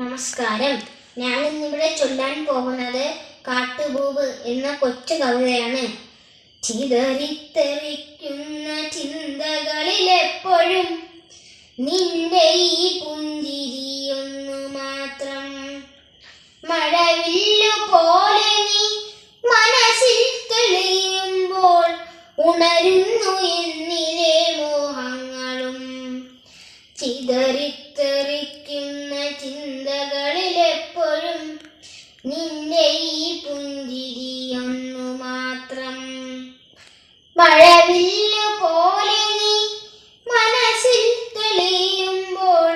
നമസ്കാരം. ഞാൻ ഇന്നിവിടെ ചൊല്ലാൻ പോകുന്നത് കാട്ടുപൂവ് എന്ന കൊച്ചു കവിതയാണ്. ചിതറിത്തെറിക്കുന്ന ചിന്തകളിലെപ്പോഴും നിന്റെ ചിന്തകളിലെപ്പോഴും നിന്റെ ഈ പുഞ്ചിരിയൊന്നു മാത്രം. മഴവില്ലു പോലെ നീ മനസ്സിൽ തെളിയുമ്പോൾ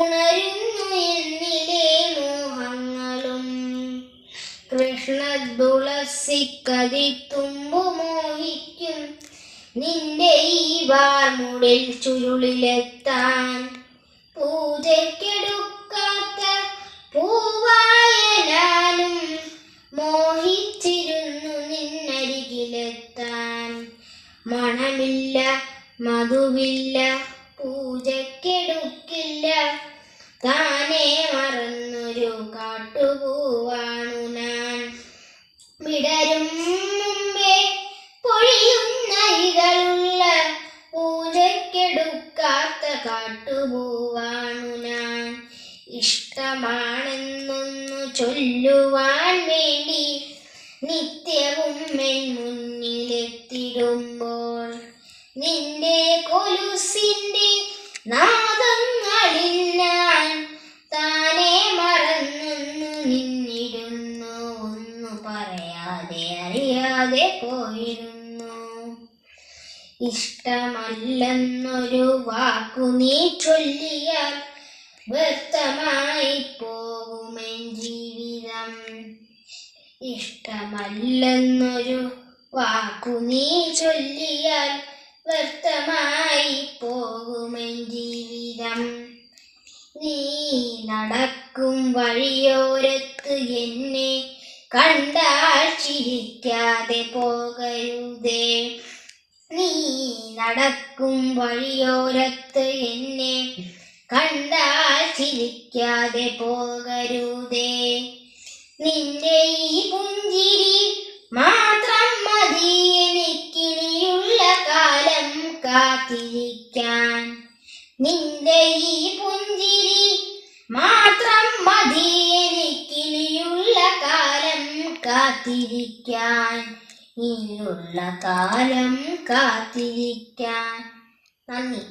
ഉണരുന്നു എന്നിലെ മോഹങ്ങളും. കൃഷ്ണ തുളസി തുമ്പു മോഹിക്കും നിന്റെ ഈ വാർമുടിൽ ചുരുളിലെത്താൻ. പൂജയ്ക്കെടുക്കാത്ത മണമില്ല മധുവില്ല പൂജക്കെടുക്കില്ല താനെ മറന്നൊരു കാട്ടുപൂവാണു ഞാൻ. വിടരും മുമ്പേ പൊഴിയുന്ന നൈകളുള്ള പൂജക്കെടുക്കാത്ത കാട്ടുപൂവാണു ഞാൻ. ഇഷ്ടമാണെന്നൊന്നു ചൊല്ലുവാൻ വേണ്ടി നിത്യവും നിന്റെ കൊലുസിന്റെ നാദങ്ങളിൽ ഞാൻ താനെ മറന്നു നിന്നിടുന്നു. ഒന്നു പറയാതെ അറിയാതെ പോയിരുന്നു. ഇഷ്ടമല്ലെന്നൊരു വാക്കു നീ ചൊല്ലിയാൽ വ്യക്തമായി പോകുമേ ജീവിതം. ഇഷ്ടമല്ലെന്നൊരു വാക്കു നീ ചൊല്ലിയാൽ വ്യർത്ഥമായി പോകുമെൻ ജീവിതം നീ നടക്കും വഴിയോരത്ത് എന്നെ കണ്ടാൽ ചിരിക്കാതെ പോകരുതേ. നീ നടക്കും വഴിയോരത്ത് എന്നെ കണ്ടാൽ ചിരിക്കാതെ പോകരുതേ. നിന്റെ ഈ പുഞ്ചിരി മാത്രം നിന്റെ ഈ പുഞ്ചിരി മാത്രം മതി. എനിക്കിനിയുള്ള കാലം കാത്തിരിക്കാൻ. ഇനിയുള്ള കാലം കാത്തിരിക്കാൻ. നന്ദി.